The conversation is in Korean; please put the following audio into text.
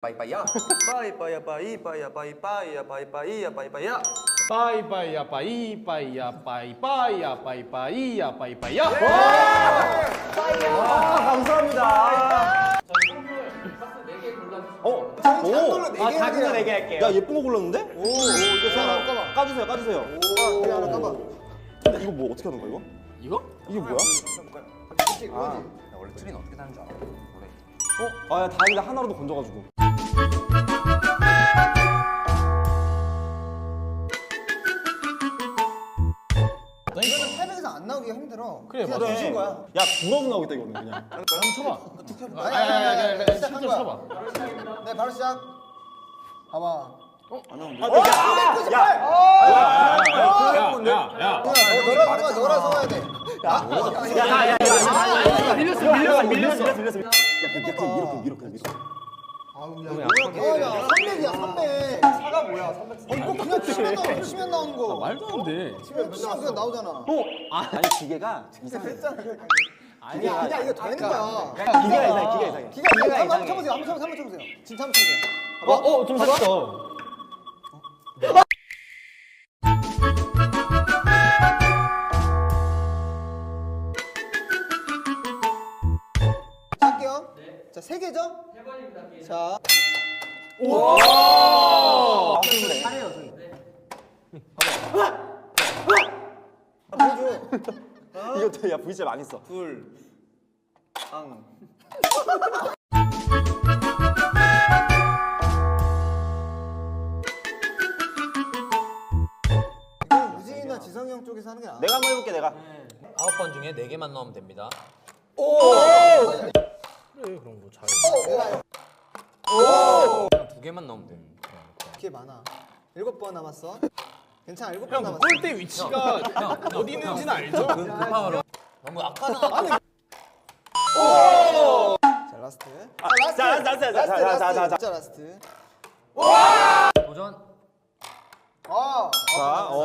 빠이빠이야? 빠이빠이야 빠이빠이야 빠이빠이야 빠이빠이야 빠이빠이야. 빠이빠이야 빠이빠이야 빠이빠이야 빠이빠이야 빠이빠이야. 오! 아 작은 거 4개 할게요. 야 예쁜 거 골랐는데? 오 이거 하나 까봐. 까주세요 까주세요. 오. 이거 하나 까봐. 근데 이거 뭐 어떻게 하는 거야 이거? 이거? 이게 뭐야? 아, 원래 트리는 어떻게 사는 줄 알아? 원래 아 야, 다행이다. 하나라도 건져가지고 이거는 탭에서 안 나오기가 힘들어 그래, 그냥 맞아. 주신 거야 야 불어도 나오겠다 이거는 그냥 한번 쳐봐 아니 아니 아니 아니 아니 아니 아니 시작한 거야 쳐봐 네 바로 시작 봐봐 야야야 너, 너라 너라 너라 서야 돼 밀렸어 밀렸어 밀렸어 밀렸어 밀렸어 야 그냥 그냥 밀어 그냥 밀어 그냥 밀어 어야 300이야 300 사가 뭐야 300어 이거 그냥 치면 나오는 치면 나오는 거 말도 안 돼 치면 치면 그냥 나오잖아 아니 기계가 이상해 아니야 그냥 이거 되는 거야 기계가 이상해 기계가 이상해 기가 이상해 한번 쳐보세요 한번 쳐보세요 한번 쳐보세요 진짜 한번 쳐보세요 어좀 샀어 자 3개죠? 3번입니다 자. 이거 돼, 야 VC 많이 써. 이건 우진이나 지성이 형 쪽에서 하는 게 나아. 내가 한번 해볼게 내가. 아홉 번 중에 네 개만 넣으면 됩니다. 그래 그럼 뭐 잘. 내가 그냥 두 개만 넣으면 돼. 기회 많아. 일곱 번 남았어. 괜찮아, 일곱 번 남았어. 골대 위치가 어디 있는지는 알죠? 그, 급하로. 너무 아까나. 아, 자, 라스트. 자, 라스트, 라스트, 라스트, 라스트, 라스트, 진짜 라스트. 도전. 어, 어, 자, 어.